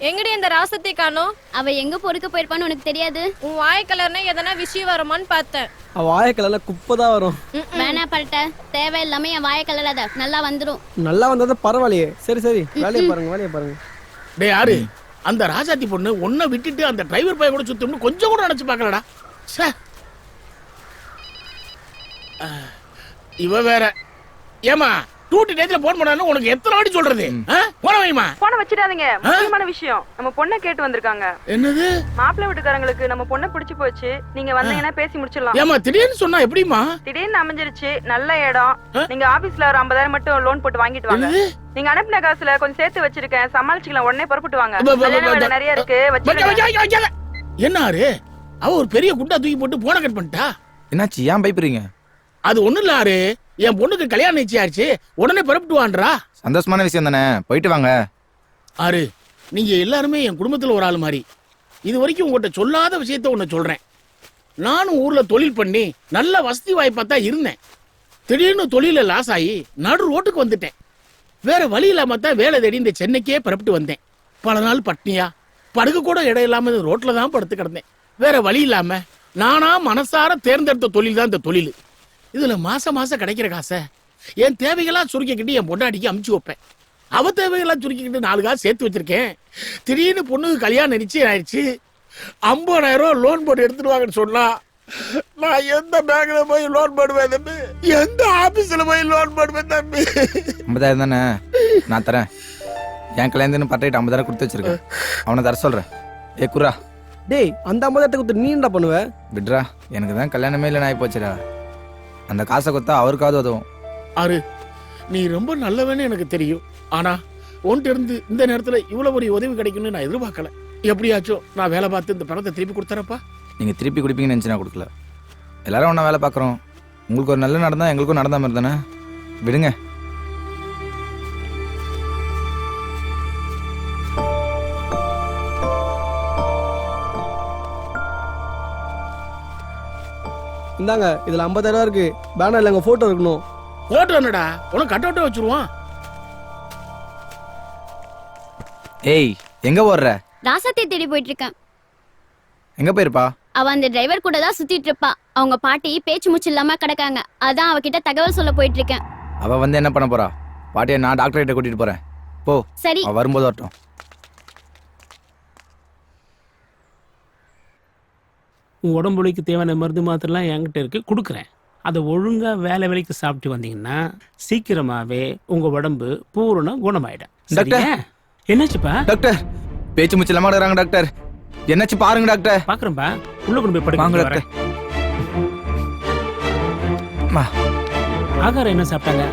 எங்கடி இந்த ராசத்தை காணோம்? அவ எங்க பொறுக்க போயிருப்பான்னு உனக்கு தெரியாது. உன் வாய் கலர்னா எதனா விஷயம் வருமான்னு பார்த்தேன். அவ வாயக்கலர்ல குப்பை தான் வரும். வேணா பரட்ட தேவையில்லாம என் வாய கலராத. நல்லா வந்துரும். நல்லா வந்தா பரவாயில்லையே. சரி சரி. வேலையை பாருங்க வேலையை பாருங்க. டேய் யாரு? அந்த ராஜாத்தி பொண்ணு உன்னை விட்டுட்டு அந்த டிரைவர் பையன் கூட சுத்தம்னு கொஞ்சம் கூட நினைச்சு பார்க்கலடா. அஹ், இவ வேற. ஏமா டூட்டி டேத்துல போன் பண்ணான்னு உனக்கு எத்தனை வாட்டி சொல்றது? போன வைமா போன வச்சிடாதீங்க முக்கியமான விஷயம் நம்ம பொண்ணை கேட்டு வந்திருக்காங்க என்னது மாப்பிள்ளை வீட்டுக்காரங்களுக்கு நம்ம பொண்ணை பிடிச்சு போச்சு நீங்க வந்தீங்கன்னா பேசி முடிச்சிடலாம் ஏமா திடீர்னு சொன்னா எப்படிமா திடீர்னு அமைஞ்சிருச்சு நல்ல இடம் நீங்க ஆபீஸ்ல ஒரு ஐம்பதாயிரம் மட்டும் லோன் போட்டு வாங்கிட்டு வாங்க? நீங்க அனுப்பின காசுல கொஞ்சம் சேர்த்து வச்சிருக்கேன் சமாளிச்சுக்கலாம் உடனே புறப்பட்டு வாங்க நிறைய இருக்கு. என்ன ஆறு அவ ஒரு பெரிய குண்டா தூக்கி போட்டு போன கட் பண்ணிட்டா என்னாச்சு ஏன் பயப்படுறீங்க அது ஒண்ணும் இல்ல ஆறு என் பொண்ணுக்கு கல்யாணம் நிச்சயாச்சு உடனே புறப்பட்டு வான்றா சந்தோஷமான விஷயம் தானே. போயிட்டு வாங்க. ஆறு நீங்க எல்லாருமே என் குடும்பத்துல ஒரு ஆள் மாதிரி இது வரைக்கும் உங்ககிட்ட சொல்லாத விஷயத்த ஒண்ணு சொல்றேன். நானும் ஊர்ல தொழில் பண்ணி நல்ல வசதி வாய்ப்பா தான் இருந்தேன். திடீர்னு தொழில லாஸ் ஆகி நடு ரோட்டுக்கு வந்துட்டேன். வேற வழி இல்லாம தான் வேலை தேடி இந்த சென்னைக்கே புறப்பட்டு வந்தேன். பல நாள் பட்னியா படுக்க கூட இடம் இல்லாம இந்த ரோட்ல தான் படுத்து கிடந்தேன். வேற வழி இல்லாம நானா மனசார தேர்ந்தெடுத்த தொழில் தான் இந்த தொழில். இதுல மாசம் மாசம் கிடைக்கிற காசை என் தேவைகளா சுருக்கிக்கிட்டு என் பொண்டாட்டிக்கு அமுச்சு வைப்பேன். அவ தேவையெல்லாம் சுருக்கிக்கிட்டு நாலு காசு சேர்த்து வச்சிருக்கேன். திடீர்னு பொண்ணுக்கு கல்யாணம் நிச்சயம் ஆயிடுச்சு. ஐம்பதாயிரம் ரூபாய் லோன் போட்டு எடுத்துட்டு வாங்கன்னு சொன்னா நான் எந்த பேங்க்ல போய் லோன் போடுவேன் தம்பி? எந்த ஆபீஸ்ல போய் லோன் போடுவேன் தம்பி? ஐம்பதாயிரம் தானே? நான் தரேன். என் கல்யாணத்துன்னு பட்டையிட்டு ஐம்பதாயிரம் கொடுத்து வச்சிருக்கேன். அவனை தர சொல்றேன். ஏ குரா டேய் அந்த ஐம்பதாயிரத்தை கொடுத்து நீ என்ன பண்ணுவ? விட்ரா எனக்கு தான் கல்யாணமே இல்லை ஆகி போச்சுடா அந்த காசை கொடுத்தா அவருக்காவது உதவும். ஆறு நீ ரொம்ப நல்லவன்னு எனக்கு தெரியும். ஆனா உன்கிட்ட இருந்து இந்த நேரத்துல இவ்வளவு ஒரு உதவி கிடைக்கும்னு நான் எதிர்பார்க்கல. எப்படியாச்சும் நான் வேலை பார்த்து இந்த பணத்தை திருப்பி கொடுத்தறப்பா நீங்கள் திருப்பி கொடுப்பீங்கன்னு நினச்சி நான் கொடுக்கல. எல்லாரும் ஒன்றா வேலை பார்க்குறோம். உங்களுக்கு ஒரு நல்ல நடந்தா எங்களுக்கும் நடந்த மாதிரி தானே? விடுங்க. இந்தாங்க இதுல ஐம்பதாயிரம் இருக்கு. பேனர்ல எங்க போட்டோ இருக்கணும். போட்டு என்னடா? உனக்கு கட் அவுட்டே வச்சிருவான் ஏய் எங்கே ஓடுற? ராசத்தை தேடி போயிட்டு இருக்கேன் எங்கே போயிருப்பா? அவ அந்த டிரைவர் கூட தான் சுத்திட்டு இருப்பா. அவங்க பாட்டி பேச்சு மூச்சு இல்லாம கிடக்காங்க. அதான் அவகிட்ட தகவல் சொல்ல போயிட்டு இருக்கேன் அவள் வந்து என்ன பண்ண போறா? பாட்டியை நான் டாக்டர் கிட்ட கூட்டிகிட்டு போகிறேன் போ. சரி. அவள் வரும்போது வரட்டும். உன் உடம்புலைக்கு தேவையான மருந்து மாத்திரலாம் என்கிட்ட இருக்கு கொடுக்குறேன். அதை ஒழுங்கா வேலை வேலைக்கு சாப்பிட்டு வந்தீங்கன்னா சீக்கிரமாவே உங்க உடம்பு பூரண குணமாயிடும். டாக்டர். என்னாச்சுப்பா? டாக்டர் பேச்சு மூச்சு இல்லாம டாக்டர். என்னாச்சு பாருங்க டாக்டர். பாக்குறேன்பா. உள்ள கொண்டு போய் வாங்க படுக்க டாக்டர். ஆகாரம் என்ன சாப்பிட்டாங்க?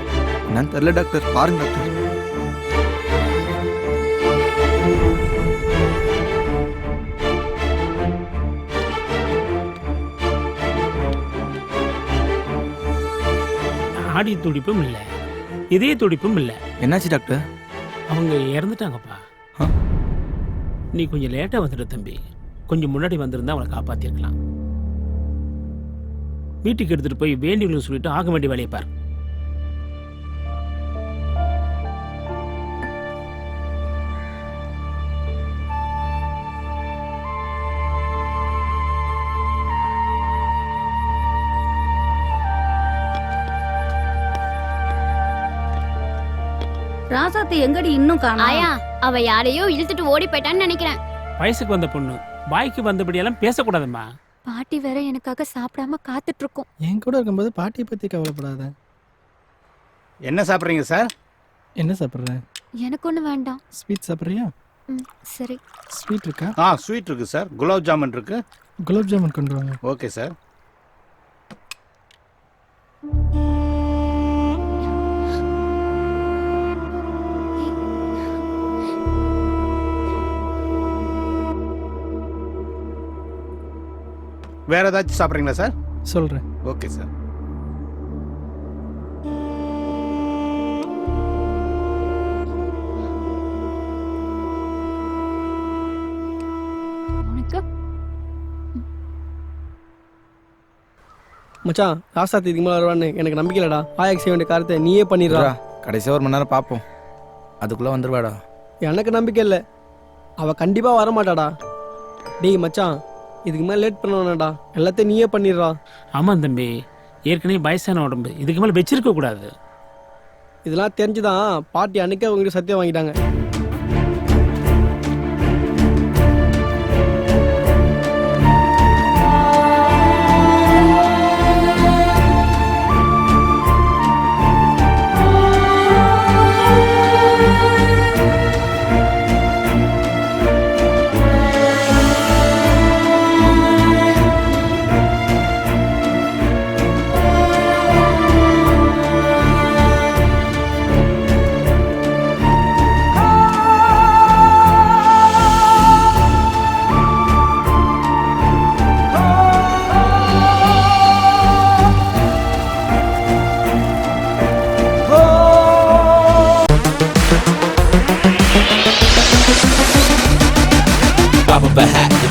என்னன்னு தெரியல டாக்டர். பாருங்க டாக்டர். ஆடி துடிப்பும் இல்ல இதய துடிப்பும் இல்ல. என்னாச்சு டாக்டர்? அவங்க இறந்துட்டாங்கப்பா? நீ கொஞ்சம் லேட்டா வந்துட்ட தம்பி. கொஞ்சம் முன்னாடி வந்திருந்தா அவளை காப்பாத்திருக்கலாம். வீட்டுக்கு எடுத்துட்டு போய் வேண்டியவங்களுக்கு சொல்லிட்டு ஆக வேண்டிய வேலையை பாரு. ராசாத்தி எங்கடி இன்னும் காணோம்? ஆயா அவ யாரையோ இழுத்துட்டு ஓடி போயிட்டான்னு நினைக்கிறேன். வயசுக்கு வந்த பொண்ணு வாய்க்கு வந்தபடியெல்லாம் பேசக்கூடாதும்மா. பாட்டி வேற எனக்காக சாப்பிடாம காத்துட்டு இருக்கோம் என் கூட இருக்கும்போது பாட்டியை பத்தி கவலைப்படாத. என்ன சாப்பிட்றீங்க சார்? என்ன சாப்பிட்ற? எனக்கு ஒண்ணு வேண்டாம். ஸ்வீட் சாப்பிட்றியா? ம், சரி. ஸ்வீட் இருக்கா? ஆ ஸ்வீட் இருக்கு சார். குலாப் ஜாமுன் இருக்கு. குலாப் ஜாமுன் கொண்டு வாங்க. Okay sir. வேற ஏதாச்சும் சாப்பிட்றீங்களா சார்? சொல்றேன். Okay sir. மச்சான் ராசாத்தி இதுக்கு மேலே வருவான்னு எனக்கு நம்பிக்கை இல்லடா. ஆயாக்கு செய்ய வேண்டிய காரியத்தை நீயே பண்ணிடுறா. கடைசியாக ஒரு மணி நேரம் பார்ப்போம். அதுக்குள்ளே வந்துருவாடா. எனக்கு நம்பிக்கை இல்லை. அவ கண்டிப்பா வர மாட்டாடா டேய் மச்சான் இதுக்கு மேல லேட் பண்ண வேணாம்டா. எல்லாத்தையும் நீயே பண்ணிடுறா. ஆமாம் தம்பி. ஏற்கனவே வயசான உடம்பு. இதுக்கு மேலே வச்சிருக்க கூடாது. இதெல்லாம் தெரிஞ்சுதான். பாட்டி அன்னைக்கே அவங்ககிட்ட சத்தியம் வாங்கிட்டாங்க.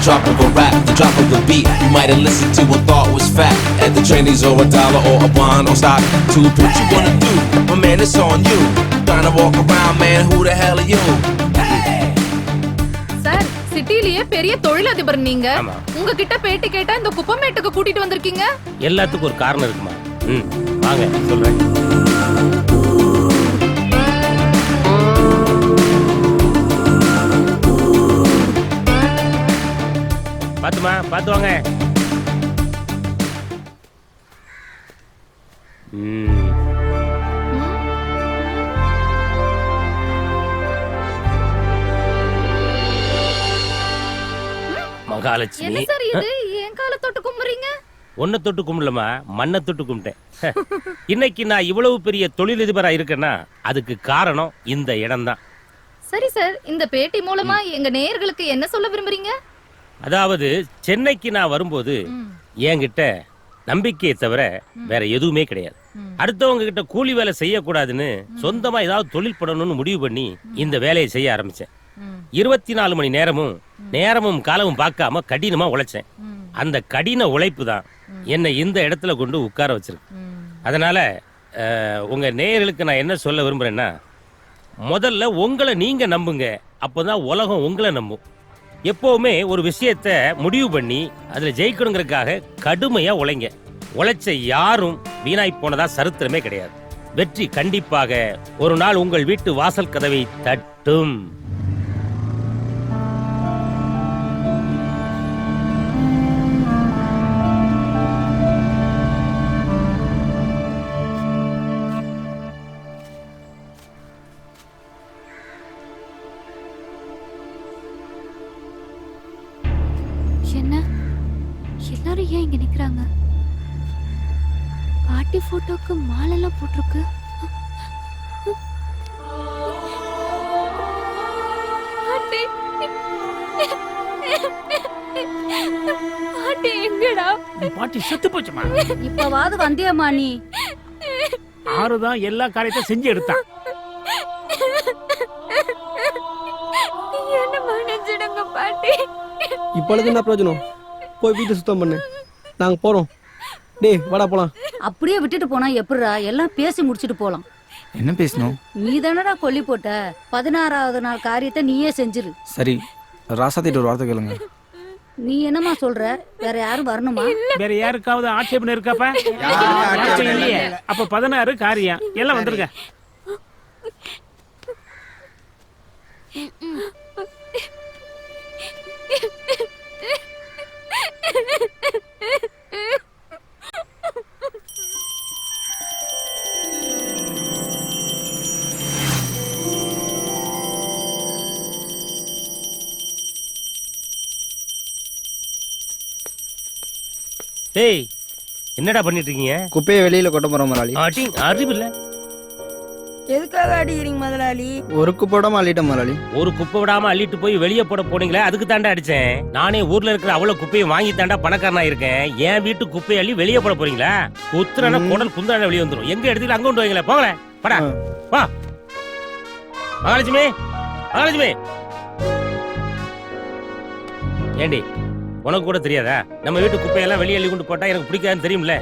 Drop of a rap, the drop of a beat. You might have listened to and thought was fact. At the trainees or a dollar or a bond or stock. To what you wanna do, my man, it's on you. Trying to walk around, man, who the hell are you? Sir சிட்டிலேயே பெரிய தொழிலதிபர் நீங்க உங்ககிட்ட பேட்டி கேட்டா இந்த குப்பமேட்டுக்கு கூட்டிட்டு வந்திருக்கீங்க எல்லாத்துக்கும் ஒரு காரணம் இருக்குமா ம் வாங்க சொல்றேன் பாத்து வாங்க. மகாலட்சுமி. சார் இது? என் கால தொட்டு கும்புறீங்க? ஒன்ன தொட்டு கும்பிடலமா மண்ணை தொட்டு கும்பிட்டேன். இன்னைக்கு நான் இவ்வளவு பெரிய தொழிலதிபரா இருக்கேன்னா அதுக்கு காரணம் இந்த இடம்தான். சரி சார் இந்த பேட்டி மூலமா எங்க நேயர்களுக்கு என்ன சொல்ல விரும்புறீங்க? அதாவது சென்னைக்கு நான் வரும்போது என்கிட்ட நம்பிக்கையை தவிர வேற எதுவுமே கிடையாது. அடுத்தவங்க கிட்ட கூலி வேலை செய்யக்கூடாதுன்னு சொந்தமா ஏதாவது தொழில் பண்ணணும்னு முடிவு பண்ணி இந்த வேலையை செய்ய ஆரம்பிச்சேன். இருபத்தி நாலு மணி நேரமும் நேரமும் காலமும் பார்க்காம கடினமா உழைச்சேன். அந்த கடின உழைப்பு தான் என்னை இந்த இடத்துல கொண்டு உட்கார வச்சிருக்கு. அதனால உங்க நேயர்களுக்கு நான் என்ன சொல்ல விரும்புறேன்னா முதல்ல உங்களை நீங்க நம்புங்க. அப்பதான் உலகம் உங்களை நம்பும். எப்போவுமே ஒரு விஷயத்த முடிவு பண்ணி அதுல ஜெயிக்கணுங்கிறதுக்காக கடுமையா உழைங்க. உழைச்ச யாரும் வீணாய் போனதா சரித்திரமே கிடையாது. வெற்றி கண்டிப்பாக ஒரு நாள் உங்கள் வீட்டு வாசல் கதவை தட்டும். மாலெல்லாம் போட்டிருக்கு. பாட்டி பாட்டி எங்கடா? பாட்டி செத்து போச்சுமா? இப்பவாது வந்தியம்மா நீ. ஆறுதான் எல்லா காரியத்தையும் செஞ்சு எடுத்தான். என்ன மன்னிச்சிடுங்க பாட்டி. இப்பொழுது என்ன பிரயோஜனம்? போய் வீட்டை சுத்தம் பண்ணு. நாங்க போறோம். டேய் வாடா போலாம். அப்படியே விட்டுட்டு போனா எப்படிடா? எல்லாம் பேசி முடிச்சிட்டு போலாம். என்ன பேசணும்? நீ தானடா கொல்லி போட்ட. பதினாறாவது நாள் காரியத்தை நீயே செஞ்சிரு. சரி ராசாத்திட்டு ஒரு வார்த்தை கேளுங்க. நீ என்னம்மா சொல்ற? வேற யாரும் வரணுமா? வேற யாருக்காவது ஆட்சேபனை இருக்காப்பா? ஆட்சேபனை இல்லையே. அப்ப பதினாறு காரியம். எல்லாம் வந்துருங்க. டேய் என்னடா பண்ணிட்டு இருக்கீங்க குப்பையை வெளியில கொட்ட போறோம் முதலாளி. அடி அறிவு இல்ல. எதுக்காக அடிக்கிறீங்க முதலாளி? ஒரு குப்போடாம அள்ளிட்டோம் முதலாளி. ஒரு குப்பை விடாம அள்ளிட்டு போய் வெளியே போட போனீங்களே அதுக்கு தாண்டா அடிச்சேன். நானே ஊர்ல இருக்கிற அவ்வளவு குப்பையை வாங்கி தாண்டா பணக்காரனா இருக்கேன். என் வீட்டு குப்பையை அள்ளி வெளியே போட போறீங்களா? குத்துறான குடல் குந்தாட வெளியே வந்துரும். எங்க எடுத்துட்டு அங்க கொண்டு வைங்களேன் போங்களேன் படா வா. மகாலட்சுமி மகாலட்சுமி. ஏண்டி உனக்கு கூட தெரியாதா? நம்ம வீட்டு குப்பையெல்லாம் வெளியே அள்ளி கொண்டு போட்டா எனக்கு பிடிக்காதுன்னு தெரியும்ல?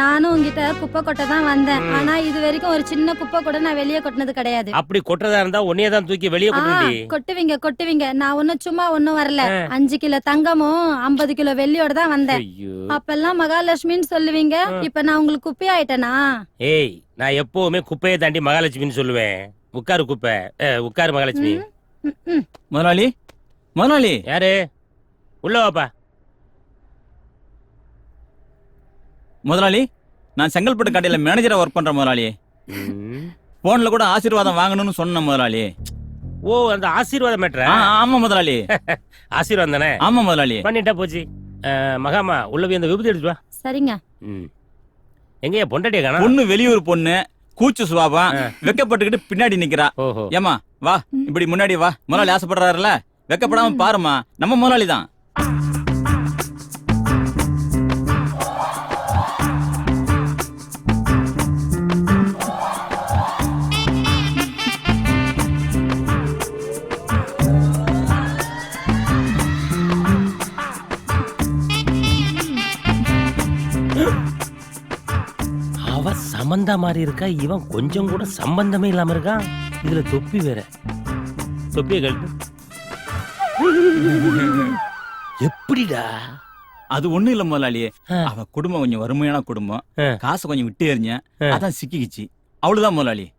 நானும் உங்ககிட்ட குப்பை கொட்ட தான் வந்தேன். ஆனா இது வரைக்கும் ஒரு சின்ன குப்பை கூட நான் வெளியே கொட்டினது கிடையாது. அப்படி கொட்டுறதா இருந்தா உன்னையே தான் தூக்கி வெளியே கொட்டுடி கொட்டுவீங்க கொட்டுவீங்க. நான் ஒன்னும் சும்மா ஒன்னும் வரல. அஞ்சு கிலோ தங்கமும் ஐம்பது கிலோ வெள்ளியோட தான் வந்தேன். அப்பெல்லாம் மகாலட்சுமின்னு சொல்லுவீங்க. இப்ப நான் உங்களுக்கு குப்பை ஆயிட்டேனா? ஏய் நான் எப்பவுமே குப்பையை தாண்டி மகாலட்சுமின்னு சொல்லுவேன். உட்காரு குப்பை. உட்காரு மகாலட்சுமி. முதலாளி? முதலாளி? யாரு? உள்ள வாப்பா. முதலாளி நான் செங்கல்பட்டு கடையில மேனேஜரா ஒர்க் பண்றேன் முதலாளி. போன்ல கூட ஆசீர்வாதம் வாங்கணும்னு சொன்ன முதலாளி. ஓ அந்த ஆசீர்வாதம் மேட்ரா ஆமா முதலாளி. ஆசீர்வாதம் தானே? ஆமா முதலாளி. பண்ணிட்டா போச்சு. மகாமா உள்ள போய் அந்த விபத்து எடுத்து வா. சரிங்க. ம். எங்கயா பொண்டாட்டிய காணோம் பொண்ணு வெளியூர் பொண்ணு கூச்சு சுவாபம். வெக்கப்பட்டுக்கிட்டு பின்னாடி நிக்கிறா. ஏமா வா இப்படி முன்னாடி வா. முதலாளி ஆசைப்படுறாருல. வெக்கப்படாம பாருமா நம்ம முதலாளி தான். அவ சம்பந்தா மாதிரி இருக்கா? இவன் கொஞ்சம் கூட சம்பந்தமே இல்லாம இருக்கான் இதுல தொப்பி வேற. தொப்பிய கழட்டு. எப்படிடா? அது ஒண்ணும் இல்ல முதலாளி ஆ. அவ குடும்பம் கொஞ்சம் வறுமையான குடும்பம். காசை கொஞ்சம் விட்டு எறிஞ்சேன். அதான் சிக்கிக்கிச்சு. அவ்வளவுதான் முதலாளி.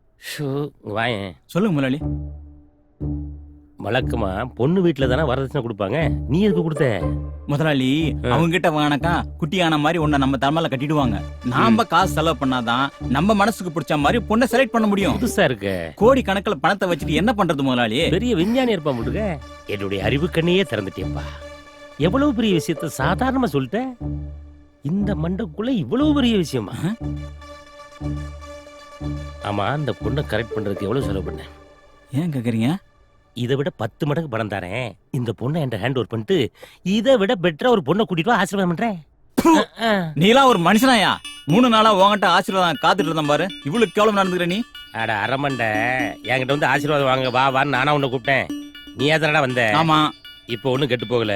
வாயேன். சொல்லுங்க முதலாளி. வழக்கமா பொண்ணு வீட்டுல தானே வரதட்சணை கொடுப்பாங்க? நீ எதுக்கு கொடுத்த? முதலாளி. அவங்க கிட்ட வாங்கினாக்கா குட்டியான மாதிரி உன்னை நம்ம தலைமையில கட்டிடுவாங்க. நாம காசு செலவு பண்ணாதான் நம்ம மனசுக்கு பிடிச்ச மாதிரி பொண்ணை செலக்ட் பண்ண முடியும். புதுசா இருக்க. கோடி கணக்குல பணத்தை வச்சுட்டு என்ன பண்றது முதலாளி? பெரிய விஞ்ஞானி இருப்பா முடுங்க என்னுடைய அறிவு கண்ணையே திறந்துட்டேப்பா எவ்வளவு பெரிய விஷயத்த சாதாரணமா சொல்லிட்ட? இந்த மண்டக்குள்ள இவ்வளவு பெரிய விஷயமா? ஆமா அந்த பொண்ணை கரெக்ட் பண்றதுக்கு எவ்வளவு செலவு பண்ண? ஏன் கேக்குறீங்க? இதை விட பத்து மடங்கு பணம் தரேன் இந்த பொண்ணை என்கிட்ட ஹேண்ட் ஓவர் பண்ணிட்டு இதை விட பெட்டரா ஒரு பொண்ணை கூட்டிட்டு வா ஆசீர்வாதம் பண்றேன். நீலாம் ஒரு மனுஷனாயா? மூணு நாளா உன்கிட்ட ஆசீர்வாதம் காத்துட்டு இருந்தேன் பாரு. இவ்வளவு கேவலம் நடந்துக்கிற நீ? அட அரமண்ட. என்கிட்ட வந்து ஆசீர்வாதம் வாங்க வா வான்னு நானா உன்னை கூப்பிட்டேன். நீ ஏதானடா வந்த? ஆமா. இப்போ ஒண்ணும் கெட்டு போகல.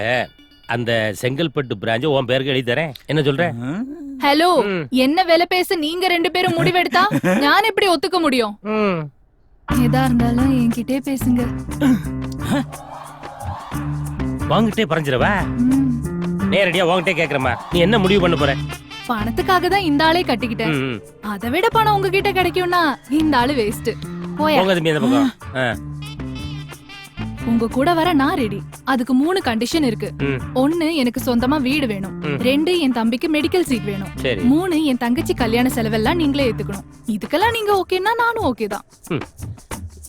அந்த செங்கல்பட்டு பிராஞ்ச உன் பேருக்கு எழுதி தரேன். என்ன சொல்ற? ஹலோ. என்ன வேலை பேச? நீங்க ரெண்டு பேரும் முடிவெடுத்தா நான் எப்படி ஒத்துக்க முடியும். எதா இருந்தாலும் என்கிட்டே பேசுங்க. வாங்கிட்டே பறஞ்சிடவா. நேரடியா வாங்கிட்டே கேக்குறமா நீ என்ன முடிவு பண்ண போற? பணத்துக்காக தான் இந்த ஆளே கட்டிக்கிட்டேன். அதை விட பணம் உங்ககிட்ட கிடைக்கும்னா இந்த ஆளு வேஸ்ட் போயா. போங்க தம்பி அந்த பக்கம் ஆ, உங்க கூட வர நான் ரெடி அதுக்கு மூணு கண்டிஷன் இருக்கு. ஒன்னு எனக்கு சொந்தமா வீடு வேணும். ரெண்டு என் தம்பிக்கு மெடிக்கல் சீட் வேணும். மூணு என் தங்கச்சி கல்யாண செலவெல்லாம் நீங்களே ஏத்துக்கணும். இதுக்கெல்லாம் நீங்க ஓகேன்னா நானும் ஓகே தான்.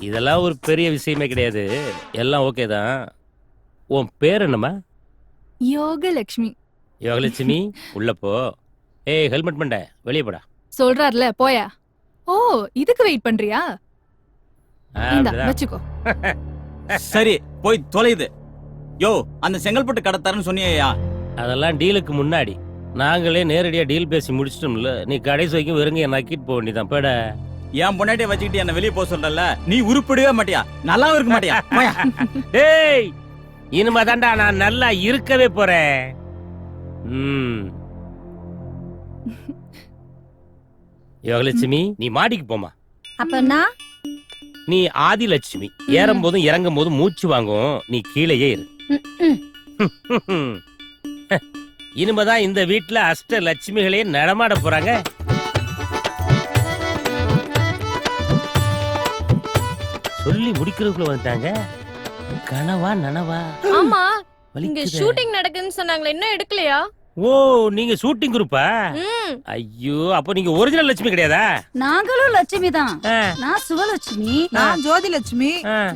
இதெல்லாம் ஒரு பெரிய விஷயமே கிடையாது. எல்லாம் ஓகே தான். உன் பேர் என்னம்மா? யோகலட்சுமி. யோகலட்சுமி உள்ள போ. ஏய் ஹெல்மெட் பண்ண வெளியே போடா. சொல்றாருல போயா? ஓ இதுக்கு வெயிட் பண்றியா. வச்சுக்கோ. சரி போய் தொலையுது யோ அந்த செங்கல்பட்டு கடத்தாருன்னு சொன்னியா அதெல்லாம் டீலுக்கு முன்னாடி. நாங்களே நேரடியா டீல் பேசி முடிச்சிட்டோம்ல. நீ கடைசி வரைக்கும் வெறுங்க நக்கிட்டு போக வேண்டியதான் பேட என் பொண்டாட்டிய வச்சுக்கிட்டு என்ன வெளியே போக சொல்றல நீ உருப்படவே மாட்டியா? நல்லாவும் இருக்க மாட்டியா. டேய் இனிமே தான்டா நான் நல்லா இருக்கவே போறேன். ம். யோகலட்சுமி நீ மாடிக்கு போமா அப்ப நான்? நீ ஆதிலட்சுமி. ஏறும் போதும் இறங்கும் போதும் மூச்சு வாங்கும். நீ கீழேயே இரு. இனிமேதான் இந்த வீட்ல அஷ்ட லட்சுமிகளே நடமாட போறாங்க. சொல்லி முடிக்கிறதுக்குள்ள வந்துட்டாங்க. கனவா நனவா? ஆமா. இங்க. ஷூட்டிங் நடக்குதுன்னு சொன்னாங்களே இன்னும் எடுக்கலையா? ஓ நீங்க ஷூட்டிங் குரூப்பா? ஐயோ அப்ப நீங்க ஒரிஜினல் லட்சுமி கிடையாதா? நாங்களும் லட்சுமி தான். நான் சிவலட்சுமி. நான் ஜோதிலட்சுமி.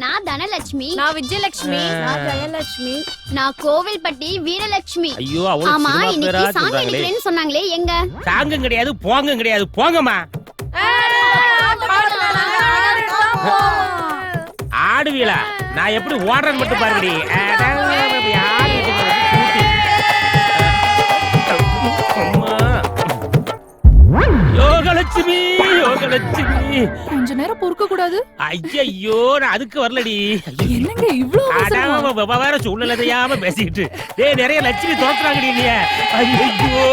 நான் தனலட்சுமி. நான் விஜயலட்சுமி. நான் ஜெயலட்சுமி. நான் கோவில்பட்டி வீரலட்சுமி. ஐயோ அவ்வளவு ஆமா இன்னைக்கு சொல்றாங்களே. எடுக்கிறேன்னு சொன்னாங்களே எங்க? சாங்கும் கிடையாது போங்கும் கிடையாது. போங்கம்மா. ஆடுவீளா? நான் எப்படி ஓடுறேன்னு மட்டும் பாருங்கடி. அம்மா. யோக யோகலட்சுமி கொஞ்ச நேரம் பொறுக்க கூடாது ஐயோ நான் அதுக்கு வரலடி. என்னங்க இவ்ளோ அவசரமா? அடாம வ- வேற சூழ்நிலை தெரியாம பேசிக்கிட்டு டேய் நிறைய லட்சுமி துரத்துறாங்கடி நீ ஐயோ